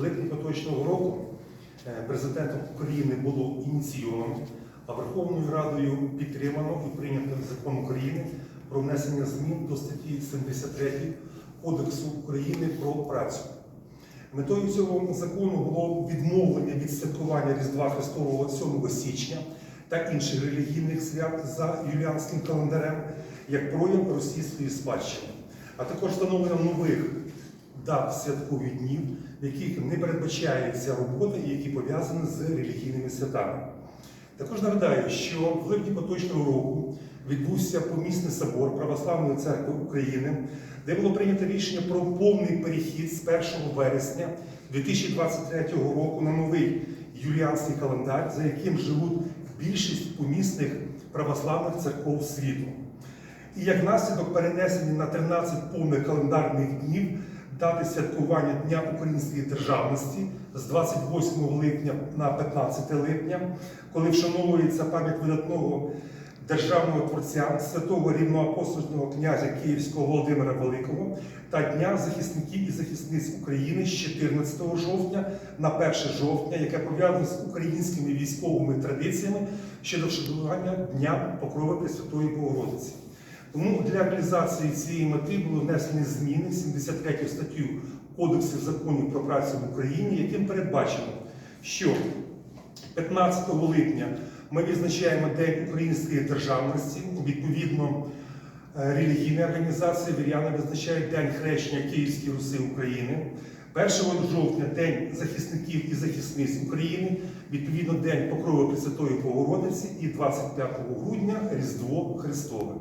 липні поточного року е, президентом України було ініційовано, а Верховною Радою підтримано і прийнято закон України про внесення змін до статті 73 Кодексу України про працю. Метою цього закону було відмовлення від святкування Різдва Христового 7 січня та інших релігійних свят за юліанським календарем як прояв російської спадщини, а також встановлення нових дат святкових днів, в яких не передбачається робота і які пов'язані з релігійними святами. Також нагадаю, що в липні поточного року відбувся помісний собор Православної церкви України, де було прийнято рішення про повний перехід з 1 вересня 2023 року на новий юліанський календар, за яким живуть більшість помісних православних церков світу. І як наслідок перенесення на 13 повних календарних днів дати святкування Дня української державності з 28 липня на 15 липня, коли вшановується пам'ять видатного державного творця святого рівноапостольного князя Київського Володимира Великого та Дня захисників і захисниць України з 14 жовтня на 1 жовтня, яке пов'язане з українськими військовими традиціями щодо вшанування Дня Покрови Пресвятої Богородиці. Тому для реалізації цієї мети були внесені зміни 73 статтю Кодексу законів про працю в Україні, яким передбачено, що 15 липня ми відзначаємо День української державності. Відповідно, е, релігійні організації віряни визначають День хрещення Київської Руси України. 1 жовтня День захисників і захисниць України, відповідно День Покрови Пресвятої Богородиці і 25 грудня Різдво Христове.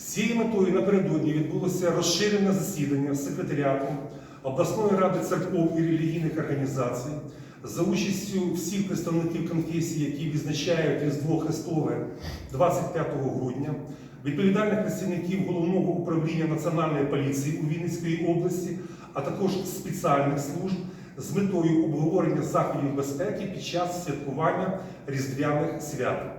З цією метою напередодні відбулося розширене засідання секретаріату обласної ради церков і релігійних організацій за участю всіх представників конфесій, які відзначають Різдво Христове 25 грудня, відповідальних працівників головного управління Національної поліції у Вінницькій області, а також спеціальних служб з метою обговорення заходів безпеки під час святкування різдвяних свят.